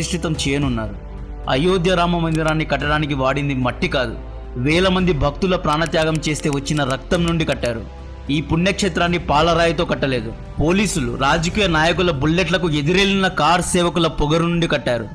ప్రతిష్ఠితం చేయనున్నారు. అయోధ్య రామ మందిరాన్ని కట్టడానికి వాడింది మట్టి కాదు. వేల మంది భక్తుల ప్రాణత్యాగం చేస్తే వచ్చిన రక్తం నుండి కట్టారు. ఈ పుణ్యక్షేత్రాన్ని పాలరాయితో కట్టలేదు. పోలీసులు రాజకీయ నాయకుల బుల్లెట్లకు ఎదురెళ్ళిన కార్ సేవకుల పొగరు నుండి కట్టారు.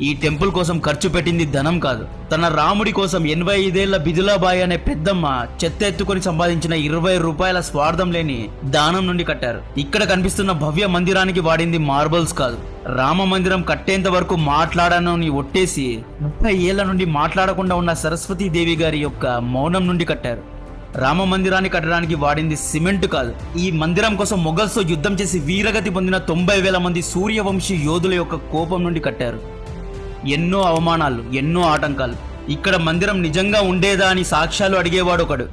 ఈ టెంపుల్ కోసం ఖర్చు పెట్టింది ధనం కాదు. తన రాముడి కోసం ఎనభై ఐదేళ్ళ బిదులాబాయి అనే పెద్దమ్మ చెత్త ఎత్తుకొని సంపాదించిన ఇరవై రూపాయల స్వార్థం లేని దానం నుండి కట్టారు. ఇక్కడ కనిపిస్తున్న భవ్య మందిరానికి వాడింది మార్బల్స్ కాదు. రామ మందిరం కట్టేంత వరకు మాట్లాడనని ఒట్టేసి ముప్పై ఏళ్ళ నుండి మాట్లాడకుండా ఉన్న సరస్వతీ దేవి గారి యొక్క మౌనం నుండి కట్టారు. రామ మందిరాన్ని కట్టడానికి వాడింది సిమెంట్ కాదు. ఈ మందిరం కోసం మొఘల్స్తో యుద్ధం చేసి వీరగతి పొందిన తొంభై వేల మంది సూర్యవంశీ యోధుల యొక్క కోపం నుండి కట్టారు. ఎన్నో అవమానాలు ఎన్నో ఆటంకాలు ఇక్కడ మందిరం నిజంగా ఉండేదా అని సాక్ష్యాలు అడిగేవాడు ఒకడు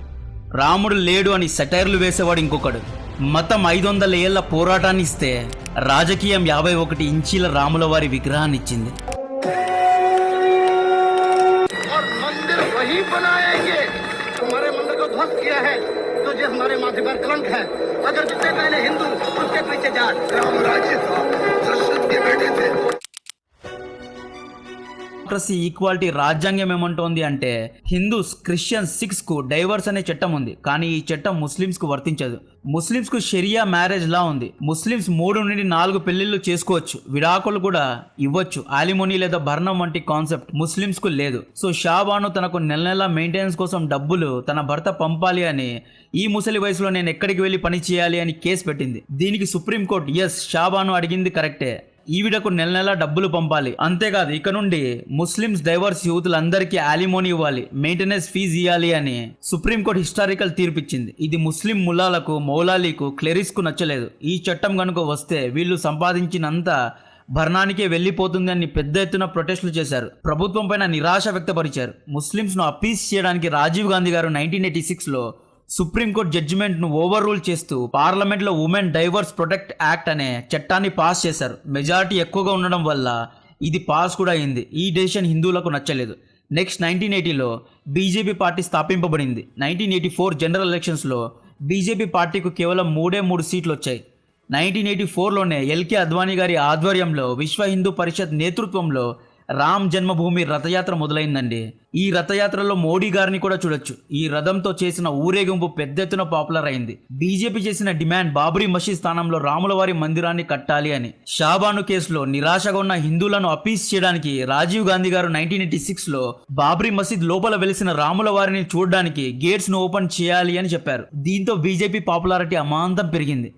రాముడు లేడు అని సెటైర్లు వేసేవాడు ఇంకొకడు మతం ఐదు వందల ఏళ్ల పోరాటాన్ని ఇస్తే రాజకీయం యాభై ఒకటి ఇంచీల రాముల వారి విగ్రహాన్ని ఇచ్చింది और मंदिर वही बनाएंगे हमारे मंदिर को ध्वस्त किया है तो ये हमारे माथे డెమోక్రసీ ఈక్వాలిటీ రాజ్యాంగం ఏమంటోంది అంటే హిందూస్ క్రిస్టియన్స్ సిక్స్కు డైవర్స్ అనే చట్టం ఉంది. కానీ ఈ చట్టం ముస్లిమ్స్కు వర్తించదు. ముస్లిమ్స్కు షరియా మ్యారేజ్ లా ఉంది. ముస్లిమ్స్ మూడు నుండి నాలుగు పెళ్ళిళ్ళు చేసుకోవచ్చు. విడాకులు కూడా ఇవ్వచ్చు. ఆలిమోని లేదా భరణం వంటి కాన్సెప్ట్ ముస్లిమ్స్కు లేదు. సో షాబాను తనకు నెల నెల మెయింటెనెన్స్ కోసం డబ్బులు తన భర్త పంపాలి అని ఈ ముసలి వయసులో నేను ఎక్కడికి వెళ్ళి పని చేయాలి అని కేసు పెట్టింది. దీనికి సుప్రీంకోర్టు ఎస్ షాబాను అడిగింది కరెక్టే. ఈవిడకు నెల నెల డబ్బులు పంపాలి. అంతేకాదు ఇక నుండి ముస్లిమ్స్ డైవర్స్ యూత్లందరికీ ఆలిమోని ఇవ్వాలి. మెయింటెనెన్స్ ఫీజు ఇవ్వాలి అని సుప్రీంకోర్టు హిస్టారికల్ తీర్పిచ్చింది. ఇది ముస్లిం ముల్లాలకు మౌలాలీకు క్లెరిస్కు నచ్చలేదు. ఈ చట్టం కనుక వస్తే వీళ్ళు సంపాదించినంత భరణానికే వెళ్ళిపోతుంది అని పెద్ద ఎత్తున ప్రొటెస్టులు చేశారు. ప్రభుత్వం పైన నిరాశ వ్యక్తపరిచారు. ముస్లింస్ను అపీస్ చేయడానికి రాజీవ్ గాంధీ గారు నైన్టీన్ ఎయిటీ సిక్స్లో సుప్రీంకోర్టు జడ్జిమెంట్ను ఓవర్ రూల్ చేస్తూ పార్లమెంట్లో ఉమెన్ డైవర్స్ ప్రొటెక్ట్ యాక్ట్ అనే చట్టాన్ని పాస్ చేశారు. మెజారిటీ ఎక్కువగా ఉండడం వల్ల ఇది పాస్ కూడా అయింది. ఈ డెసిషన్ హిందువులకు నచ్చలేదు. నెక్స్ట్ నైన్టీన్ ఎయిటీలో బీజేపీ పార్టీ స్థాపింపబడింది. నైన్టీన్ ఎయిటీ ఫోర్ జనరల్ ఎలక్షన్స్లో బీజేపీ పార్టీకు కేవలం మూడే మూడు సీట్లు వచ్చాయి. నైన్టీన్ ఎయిటీ ఫోర్లోనే ఎల్కే అద్వానీ గారి ఆధ్వర్యంలో విశ్వ హిందూ పరిషత్ నేతృత్వంలో రామ్ జన్మభూమి రథయాత్ర మొదలైందండి. ఈ రథయాత్రలో మోడీ గారిని కూడా చూడొచ్చు. ఈ రథంతో చేసిన ఊరేగింపు పెద్ద ఎత్తున పాపులర్ అయింది. బీజేపీ చేసిన డిమాండ్ బాబ్రీ మసీద్ స్థానంలో రాములవారి మందిరాన్ని కట్టాలి అని. షాబాను కేసులో నిరాశగా ఉన్న హిందువులను అపీస్ చేయడానికి రాజీవ్ గాంధీ గారు నైన్టీన్ ఎయిటీ సిక్స్లో బాబ్రీ మసీద్ లోపల వెలిసిన రాముల వారిని చూడడానికి గేట్స్ను ఓపెన్ చేయాలి అని చెప్పారు. దీంతో బీజేపీ పాపులారిటీ అమాంతం పెరిగింది.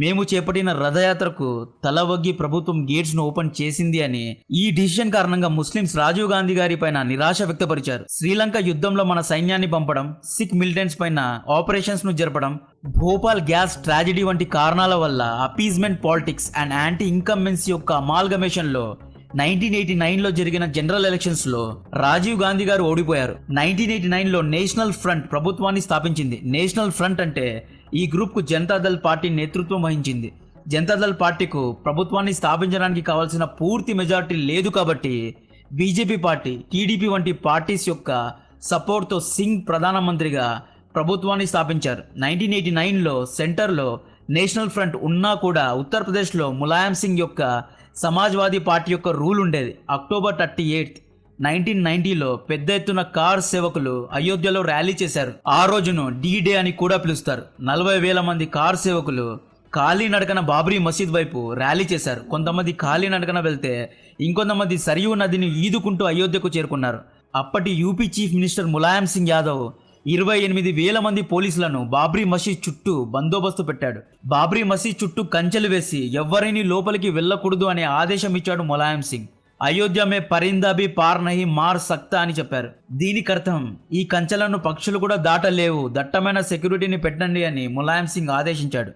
మేము చేపట్టిన రథయాత్రకు తల వగ్గి ప్రభుత్వం గేట్స్ను ఓపెన్ చేసింది అని ఈ డిసిషన్ కారణంగా ముస్లింస్ రాజీవ్ గాంధీ గారి పైన నిరాశ వ్యక్తపరిచారు. శ్రీలంక యుద్ధంలో మన సైన్యాన్ని పంపడం సిక్ మిలిటెంట్స్ పైన ఆపరేషన్స్ను జరపడం భోపాల్ గ్యాస్ ట్రాజెడీ వంటి కారణాల వల్ల appeasement politics and anti incumbency యొక్క అమాల్గమేషన్లో నైన్టీన్ ఎయిటీ నైన్లో జరిగిన జనరల్ ఎలక్షన్స్లో రాజీవ్ గాంధీ గారు ఓడిపోయారు. నైన్టీన్ ఎయిటీ నైన్లో నేషనల్ ఫ్రంట్ ప్రభుత్వాన్ని స్థాపించింది. నేషనల్ ఫ్రంట్ అంటే ఈ గ్రూప్కు జనతాదళ్ పార్టీ నేతృత్వం వహించింది. జనతాదళ్ పార్టీకు ప్రభుత్వాన్ని స్థాపించడానికి కావాల్సిన పూర్తి మెజార్టీ లేదు కాబట్టి బీజేపీ పార్టీ టీడీపీ వంటి పార్టీస్ యొక్క సపోర్ట్తో సింగ్ ప్రధానమంత్రిగా ప్రభుత్వాన్ని స్థాపించారు. నైన్టీన్ ఎయిటీ నైన్లో సెంటర్లో నేషనల్ ఫ్రంట్ ఉన్నా కూడా ఉత్తరప్రదేశ్లో ములాయం సింగ్ యొక్క సమాజ్వాదీ పార్టీ యొక్క రూల్ ఉండేది. అక్టోబర్ థర్టీ ఎయిత్ నైన్టీన్ నైన్టీలో పెద్ద ఎత్తున కార్ సేవకులు అయోధ్యలో ర్యాలీ చేశారు. ఆ రోజును డీ డే అని కూడా పిలుస్తారు. నలభై వేల మంది కార్ సేవకులు ఖాళీ నడకన బాబ్రీ మసీద్ వైపు ర్యాలీ చేశారు. కొంతమంది ఖాళీ నడకన వెళ్తే ఇంకొంతమంది సరియు నదిని ఈదుకుంటూ అయోధ్యకు చేరుకున్నారు. అప్పటి UP chief minister Mulayam Singh Yadav ఇరవై ఎనిమిది వేల మంది పోలీసులను బాబ్రీ మసీద్ చుట్టూ బందోబస్తు పెట్టాడు. బాబ్రీ మసీద్ చుట్టూ కంచెలు వేసి ఎవ్వరిని లోపలికి వెళ్ళకూడదు అనే ఆదేశం ఇచ్చాడు ములాయం సింగ్. అయోధ్య మే పరిందా బి పార్ నహి మార్ సక్తా అని చెప్పారు. దీనికి అర్థం ఈ కంచెలను పక్షులు కూడా దాటలేవు. దట్టమైన సెక్యూరిటీని పెట్టండి అని ములాయం సింగ్ ఆదేశించాడు.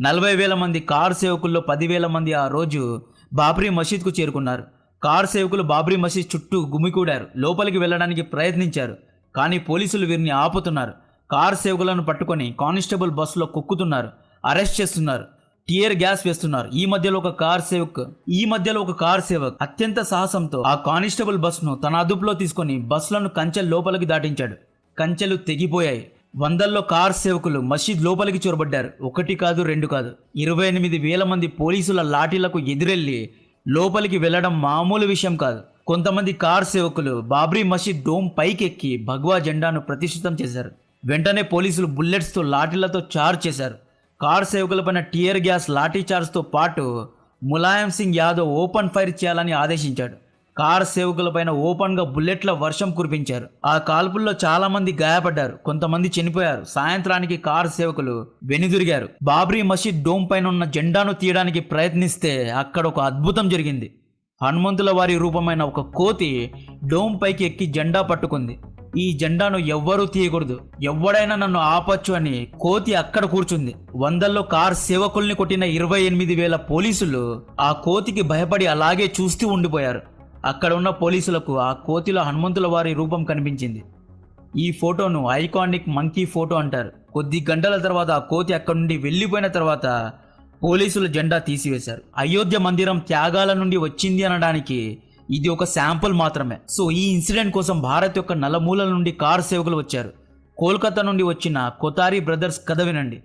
నలభై వేల మంది కార్ సేవకుల్లో పదివేల మంది ఆ రోజు బాబ్రీ మసీద్కు చేరుకున్నారు. కార్ సేవకులు బాబ్రీ మసీద్ చుట్టూ గుమికూడారు. లోపలికి వెళ్ళడానికి ప్రయత్నించారు. కానీ పోలీసులు వీరిని ఆపుతున్నారు. కార్ సేవకులను పట్టుకొని కానిస్టేబుల్ బస్సులో కుక్కుతున్నారు. అరెస్ట్ చేస్తున్నారు. టియర్ గ్యాస్ వేస్తున్నారు. ఈ మధ్యలో ఒక కార్ సేవక్ ఈ మధ్యలో ఒక కార్ సేవక్ అత్యంత సాహసంతో ఆ కానిస్టేబుల్ బస్సును తన అదుపులో తీసుకొని బస్సులను కంచెల లోపలికి దాటించాడు. కంచెలు తెగిపోయాయి. వందల్లో కార్ సేవకులు మసీద్ లోపలికి చొరబడ్డారు. ఒకటి కాదు రెండు కాదు. ఇరవై ఎనిమిది వేల మంది పోలీసుల లాఠీలకు ఎదురెళ్ళి లోపలికి వెళ్ళడం మామూలు విషయం కాదు. కొంతమంది కార్ సేవకులు బాబ్రీ మసీద్ డోమ్ పైకెక్కి భగవా జెండాను ప్రతిష్ఠితం చేశారు. వెంటనే పోలీసులు బుల్లెట్స్తో లాఠీలతో చార్జ్ చేశారు. కార్ సేవకులపైన టియర్ గ్యాస్ లాఠీ చార్జ్తో పాటు ములాయం సింగ్ యాదవ్ ఓపెన్ ఫైర్ చేయాలని ఆదేశించాడు. కార్ సేవకులపైన ఓపెన్గా బుల్లెట్ల వర్షం కురిపించారు. ఆ కాల్పుల్లో చాలా మంది గాయపడ్డారు. కొంతమంది చనిపోయారు. సాయంత్రానికి కార్ సేవకులు వెనుదిరిగారు. బాబ్రీ మసీద్ డోమ్ పైన ఉన్న జెండాను తీయడానికి ప్రయత్నిస్తే అక్కడ ఒక అద్భుతం జరిగింది. హనుమంతుల వారి రూపమైన ఒక కోతి డోమ్ పైకి ఎక్కి జెండా పట్టుకుంది. ఈ జెండాను ఎవ్వరూ తీయకూడదు. ఎవడైనా నన్ను ఆపచ్చు అని కోతి అక్కడ కూర్చుంది. వందల్లో కార్ సేవకుల్ని కొట్టిన ఇరవై ఎనిమిది వేల పోలీసులు ఆ కోతికి భయపడి అలాగే చూస్తూ ఉండిపోయారు. అక్కడ ఉన్న పోలీసులకు ఆ కోతిలో హనుమంతుల వారి రూపం కనిపించింది. ఈ ఫోటోను ఐకానిక్ మంకీ ఫోటో అంటారు. కొద్ది గంటల తర్వాత ఆ కోతి అక్కడి నుండి వెళ్ళిపోయిన తర్వాత పోలీసులు జెండా తీసివేశారు. అయోధ్య మందిరం త్యాగాల నుండి వచ్చింది అనడానికి ఇది ఒక శాంపుల్ మాత్రమే. సో ఈ ఇన్సిడెంట్ కోసం భారత్ యొక్క నలమూలల నుండి కార్ సేవకులు వచ్చారు. కోల్కతా నుండి వచ్చిన కొతారి బ్రదర్స్ కథ వినండి.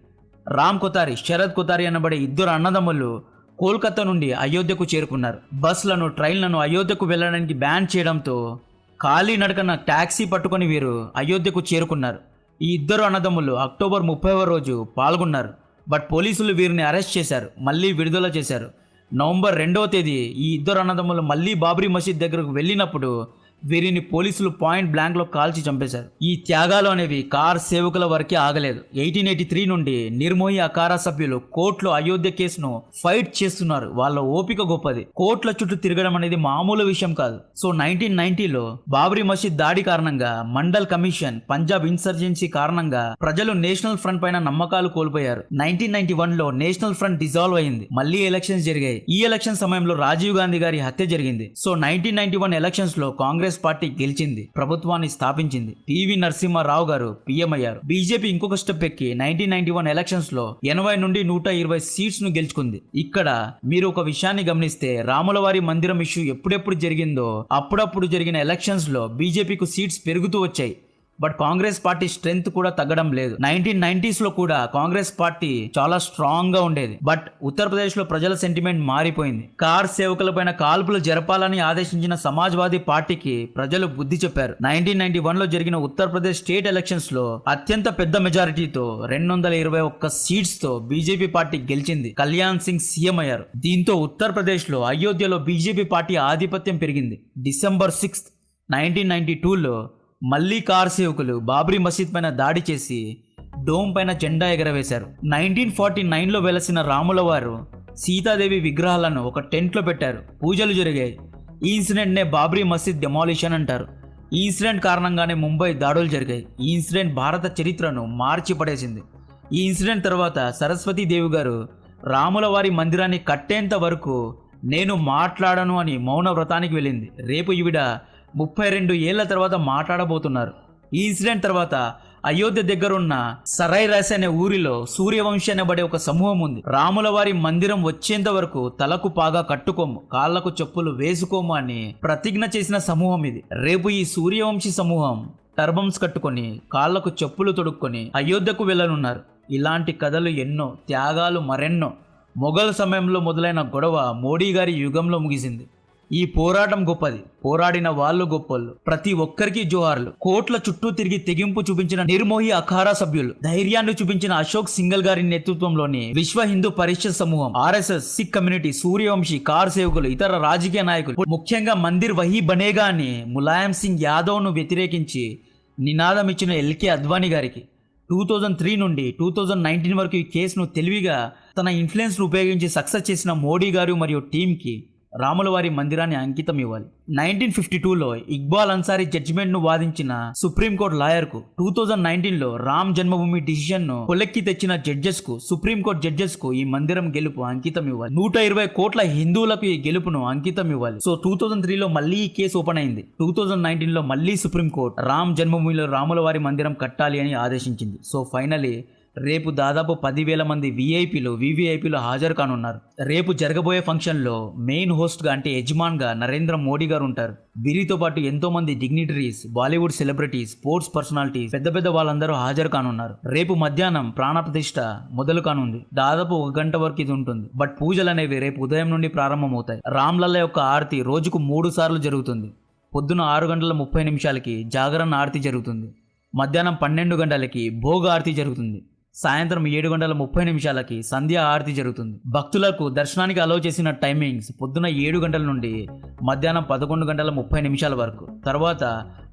రామ్ కొతారి శరద్ కొతారి అనబడే ఇద్దరు అన్నదమ్ములు కోల్కతా నుండి అయోధ్యకు చేరుకున్నారు. బస్సులను ట్రైన్లను అయోధ్యకు వెళ్ళడానికి బ్యాన్ చేయడంతో ఖాళీ నడకన ట్యాక్సీ పట్టుకొని వీరు అయోధ్యకు చేరుకున్నారు. ఈ ఇద్దరు అన్నదమ్ములు అక్టోబర్ ముప్పైవ రోజు పాల్గొన్నారు. బట్ పోలీసులు వీరిని అరెస్ట్ చేశారు. మళ్ళీ విడుదల చేశారు. నవంబర్ రెండవ తేదీ ఈ ఇద్దరు అన్నదమ్ములు మళ్ళీ బాబ్రీ మసీద్ దగ్గరకు వెళ్ళినప్పుడు వీరిని పోలీసులు పాయింట్ బ్లాంక్లో కాల్చి చంపేశారు. ఈ త్యాగాలు అనేవి కార్ సేవకుల వరకే ఆగలేదు. ఎయిటీన్ ఎయిటీ త్రీ నుండి నిర్మోహి అకారా సభ్యులు కోర్టులో అయోధ్య కేసును ఫైట్ చేస్తున్నారు. వాళ్ళ ఓపిక గొప్పది. కోర్టుల చుట్టూ తిరగడం అనేది మామూలు విషయం కాదు. సో నైన్టీన్ నైన్టీలో బాబ్రీ మసీద్ దాడి కారణంగా మండల్ కమిషన్ పంజాబ్ ఇన్సర్జెన్సీ కారణంగా ప్రజలు నేషనల్ ఫ్రంట్ పైన నమ్మకాలు కోల్పోయారు. నైన్టీన్ నైన్టీ వన్లో నేషనల్ ఫ్రంట్ డిజాల్వ్ అయింది. మళ్ళీ ఎలక్షన్స్ జరిగాయి. ఈ ఎలక్షన్ సమయంలో రాజీవ్ గాంధీ గారి హత్య జరిగింది. సో నైన్టీన్ నైన్టీ వన్ ఎలక్షన్స్లో కాంగ్రెస్ పార్టీ గెలిచింది ప్రభుత్వాన్ని స్థాపించింది. పివి నరసింహారావు గారు పీఎం అయ్యారు. బీజేపీ ఇంకొక స్టెప్ ఎక్కి నైన్టీన్ నైన్టీ వన్ ఎలక్షన్స్లో ఎనభై నుండి నూట ఇరవై సీట్స్ను గెలుచుకుంది. ఇక్కడ మీరు ఒక విషయాన్ని గమనిస్తే రాములవారి మందిరం ఇష్యూ ఎప్పుడెప్పుడు జరిగిందో అప్పుడప్పుడు జరిగిన ఎలక్షన్స్లో బీజేపీకు సీట్స్ పెరుగుతూ వచ్చాయి. బట్ కాంగ్రెస్ పార్టీ స్ట్రెంగ్త్ కూడా తగ్గడం లేదు. నైన్టీన్ నైన్టీస్లో కూడా కాంగ్రెస్ పార్టీ చాలా స్ట్రాంగ్గా ఉండేది. బట్ ఉత్తరప్రదేశ్లో ప్రజల సెంటిమెంట్ మారిపోయింది. కార్ సేవకులపైన కాల్పులు జరపాలని ఆదేశించిన సమాజ్వాదీ పార్టీకి ప్రజలు బుద్ధి చెప్పారు. నైన్టీన్ నైన్టీ వన్లో జరిగిన ఉత్తరప్రదేశ్ స్టేట్ ఎలక్షన్స్లో అత్యంత పెద్ద మెజారిటీతో రెండు వందల ఇరవై ఒక్క సీట్స్తో బీజేపీ పార్టీ గెలిచింది. కళ్యాణ్ సింగ్ సీఎం అయ్యారు. దీంతో ఉత్తరప్రదేశ్లో అయోధ్యలో బీజేపీ పార్టీ ఆధిపత్యం పెరిగింది. డిసెంబర్ సిక్స్త్ నైన్టీన్ నైన్టీ టూలో మళ్ళీ కార్ సేవకులు బాబ్రీ మసీద్ పైన దాడి చేసి డోమ్ పైన జెండా ఎగరవేశారు. నైన్టీన్ ఫార్టీ నైన్లో వెలసిన రాముల వారు సీతాదేవి విగ్రహాలను ఒక టెంట్లో పెట్టారు. పూజలు జరిగాయి. ఈ ఇన్సిడెంట్నే బాబ్రీ మసీద్ డెమాలిషన్ అంటారు. ఈ ఇన్సిడెంట్ కారణంగానే ముంబై దాడులు జరిగాయి. ఈ ఇన్సిడెంట్ భారత చరిత్రను మార్చి పడేసింది ఈ ఇన్సిడెంట్ తర్వాత సరస్వతీదేవి గారు రాముల వారి మందిరాన్ని కట్టేంత వరకు నేను మాట్లాడను అని మౌన వ్రతానికి వెళ్ళింది. రేపు ఈవిడ ముప్పై రెండు ఏళ్ళ తర్వాత మాట్లాడబోతున్నారు. ఈ ఇన్సిడెంట్ తర్వాత అయోధ్య దగ్గర ఉన్న సరై రాస్ అనే ఊరిలో సూర్యవంశి అనబడే ఒక సమూహం ఉంది. రాముల వారి మందిరం వచ్చేంత వరకు తలకు పాగా కట్టుకోము కాళ్ళకు చెప్పులు వేసుకోము అని ప్రతిజ్ఞ చేసిన సమూహం ఇది. రేపు ఈ సూర్యవంశీ సమూహం టర్బమ్స్ కట్టుకొని కాళ్ళకు చెప్పులు తొడుక్కొని అయోధ్యకు వెళ్ళనున్నారు. ఇలాంటి కథలు ఎన్నో త్యాగాలు మరెన్నో. మొఘల్ సమయంలో మొదలైన గొడవ మోడీ గారి యుగంలో ముగిసింది. ఈ పోరాటం గొప్పది. పోరాడిన వాళ్ళు గొప్పలు ప్రతి ఒక్కరికి జోహార్లు. కోట్ల చుట్టూ తిరిగి తెగింపు చూపించిన నిర్మోహి అఖారా సభ్యులు. ధైర్యాన్ని చూపించిన అశోక్ సింగల్ గారి నేతృత్వంలోని విశ్వ హిందూ పరిషత్ సమూహం RSS Sikh community Suryavanshi car సేవకులు ఇతర రాజకీయ నాయకులు. ముఖ్యంగా మందిర్ వహీ బనేగా అని ములాయం సింగ్ యాదవ్ను వ్యతిరేకించి నినాదం ఇచ్చిన ఎల్కే అద్వానీ గారికి. టూ థౌజండ్ త్రీ నుండి టూ థౌజండ్ నైన్టీన్ వరకు ఈ కేసును తెలివిగా తన ఇన్ఫ్లుయెన్స్ ఉపయోగించి సక్సెస్ చేసిన మోడీ గారు మరియు టీంకి రాములవారి మందిరాన్ని అంకితం ఇవ్వాలి. నైన్టీన్ ఫిఫ్టీ టూలో ఇక్బాల్ అన్సారీ జడ్జిమెంట్ను వాదించిన సుప్రీంకోర్టు లాయర్కు టూ థౌజండ్ నైన్టీన్లో రామ్ జన్మభూమి డిసిషన్ను కొలెక్కి తెచ్చిన జడ్జెస్కు సుప్రీంకోర్టు జడ్జెస్కు ఈ మందిరం గెలుపు అంకితం ఇవ్వాలి. నూట ఇరవై కోట్ల హిందువులకు ఈ గెలుపును అంకితం ఇవ్వాలి. సో టూ థౌజండ్ త్రీలో మళ్ళీ ఈ కేసు ఓపెన్ అయింది. టూ థౌజండ్ నైన్టీన్లో మళ్ళీ సుప్రీంకోర్టు రామ్ జన్మభూమిలో రాములవారి మందిరం కట్టాలి అని ఆదేశించింది. సో ఫైనలీ రేపు దాదాపు పదివేల మంది విఐపీలు వివిఐపీలు హాజరు కానున్నారు. రేపు జరగబోయే ఫంక్షన్లో మెయిన్ హోస్ట్గా అంటే యజమాన్గా నరేంద్ర మోడీ గారు ఉంటారు. వీరితో పాటు ఎంతో మంది dignitaries Bollywood celebrities sports personalities పెద్ద పెద్ద వాళ్ళందరూ హాజరు కానున్నారు. రేపు మధ్యాహ్నం ప్రాణప్రతిష్ఠ మొదలు కానుంది. దాదాపు ఒక గంట వరకు ఇది ఉంటుంది. బట్ పూజలు అనేవి రేపు ఉదయం నుండి ప్రారంభమవుతాయి. రామ్లల్ల యొక్క ఆరతి రోజుకు మూడు సార్లు జరుగుతుంది. పొద్దున ఆరు గంటల ముప్పై నిమిషాలకి జాగరణ ఆరతి జరుగుతుంది. మధ్యాహ్నం పన్నెండు గంటలకి భోగ ఆరతి జరుగుతుంది. సాయంత్రం ఏడు గంటల ముప్పై నిమిషాలకి సంధ్యా ఆరతి జరుగుతుంది. భక్తులకు దర్శనానికి అలౌ చేసిన టైమింగ్స్ పొద్దున ఏడు గంటల నుండి మధ్యాహ్నం పదకొండు గంటల ముప్పై నిమిషాల వరకు. తర్వాత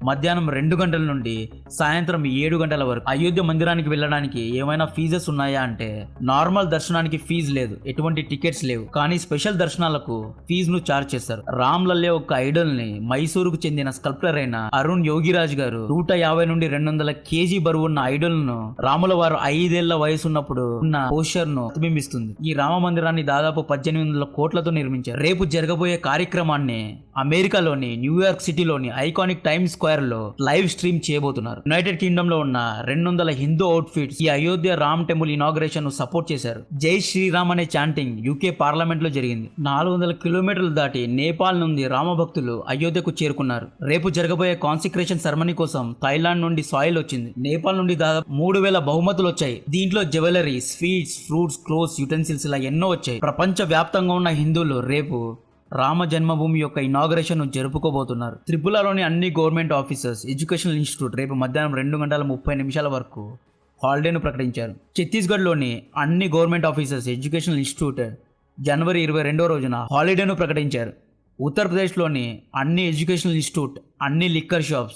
మధ్యాహ్నం రెండు గంటల నుండి సాయంత్రం ఏడు గంటల వరకు అయోధ్య మందిరానికి వెళ్ళడానికి ఏమైనా ఫీజెస్ ఉన్నాయా అంటే నార్మల్ దర్శనానికి ఫీజు లేదు ఎటువంటి టికెట్స్ లేవు. కానీ స్పెషల్ దర్శనాలకు ఫీజును చార్జ్ చేస్తారు. రామ్ లల్లే ఒక ఐడల్ని మైసూరుకు చెందిన స్కల్ప్టర్ అయిన అరుణ్ యోగిరాజ్ గారు నూట యాభై నుండి రెండు వందల కేజీ బరువు ఉన్న ఐడల్ను రాముల వారు ఐదేళ్ళ వయసు ఉన్నప్పుడు ఉన్న పోస్టర్ను ప్రతిబింబిస్తుంది. ఈ రామ మందిరాన్ని దాదాపు పద్దెనిమిది వందల కోట్లతో నిర్మించారు. రేపు జరగబోయే కార్యక్రమాన్ని అమెరికాలోని న్యూయార్క్ సిటీలోని ఐకానిక్ టైమ్ స్క్వేర్లో లైవ్ స్ట్రీమ్ చేయబోతున్నారు. యునైటెడ్ కింగ్డమ్లో ఉన్న రెండు వందల హిందూ అవుట్ఫిట్స్ ఈ అయోధ్య రామ్ టెంపుల్ ఇనాగ్రేషన్ను సపోర్ట్ చేశారు. జై శ్రీరామ్ అనే చాంటింగ్ యూకే పార్లమెంట్లో జరిగింది. నాలుగు వందల కిలోమీటర్లు దాటి నేపాల్ నుండి రామ భక్తులు అయోధ్యకు చేరుకున్నారు. రేపు జరగబోయే కాన్సిక్రేషన్ సెరమనీ కోసం థాయిలాండ్ నుండి సాయిల్ వచ్చింది. నేపాల్ నుండి దాదాపు మూడు వేల బహుమతులు వచ్చాయి. దీంట్లో jewellery sweets fruits clothes utensils ఇలా ఎన్నో వచ్చాయి. ప్రపంచ వ్యాప్తంగా ఉన్న హిందువులు రేపు రామ జన్మభూమి యొక్క ఇనాగరేషన్ జరుపుకోబోతున్నారు. త్రిపులలోని అన్ని గవర్నమెంట్ ఆఫీసర్స్ ఎడ్యుకేషనల్ ఇన్స్టిట్యూట్ రేపు మధ్యాహ్నం రెండు గంటల ముప్పై నిమిషాల వరకు హాలిడేను ప్రకటించారు. ఛత్తీస్గఢ్లోని అన్ని గవర్నమెంట్ ఆఫీసర్స్ ఎడ్యుకేషనల్ ఇన్స్టిట్యూట్ జనవరి ఇరవై రెండో రోజున హాలిడేను ప్రకటించారు. ఉత్తరప్రదేశ్లోని అన్ని ఎడ్యుకేషనల్ ఇన్స్టిట్యూట్ అన్ని లిక్కర్ షాప్స్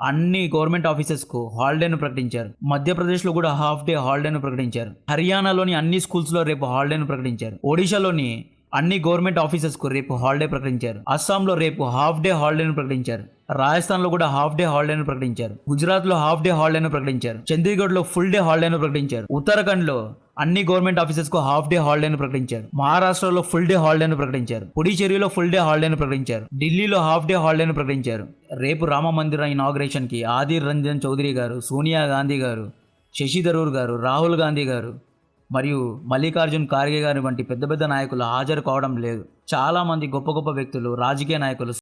అన్ని గవర్నమెంట్ ఆఫీసెస్కు హాలిడేను ప్రకటించారు. మధ్యప్రదేశ్లో కూడా హాఫ్ డే హాలిడేను ప్రకటించారు. హర్యానాలోని అన్ని స్కూల్స్లో రేపు హాలిడేను ప్రకటించారు. ఒడిశాలోని అన్ని గవర్నమెంట్ ఆఫీసెస్కు రేపు హాలిడే ప్రకటించారు. అస్సాంలో రేపు హాఫ్ డే హాలిడేను ప్రకటించారు. రాజస్థాన్లో కూడా హాఫ్ డే హాలిడేను ప్రకటించారు. గుజరాత్లో హాఫ్ డే హాలిడేను ప్రకటించారు. చండీగఢ్లో ఫుల్ డే హాలిడేను ప్రకటించారు. ఉత్తరాఖండ్లో అన్ని గవర్నమెంట్ ఆఫీసెస్కు హాఫ్ డే హాలిడేను ప్రకటించారు. మహారాష్ట్రలో ఫుల్ డే హాలిడేను ప్రకటించారు. పుడిచేరిలో ఫుల్ డే హాలిడేను ప్రకటించారు. ఢిల్లీలో హాఫ్ డే హాలిడేను ప్రకటించారు. రేపు రామ మందిర ఇనాగ్రేషన్కి ఆదిర్ రంజన్ చౌదరి గారు సోనియా గాంధీ గారు శశి థరూర్ గారు రాహుల్ గాంధీ గారు మరియు మల్లికార్జున్ ఖార్గే గారి వంటి పెద్ద పెద్ద నాయకులు హాజరు కావడం లేదు. చాలా మంది గొప్ప గొప్ప వ్యక్తులు రాజకీయ నాయకులు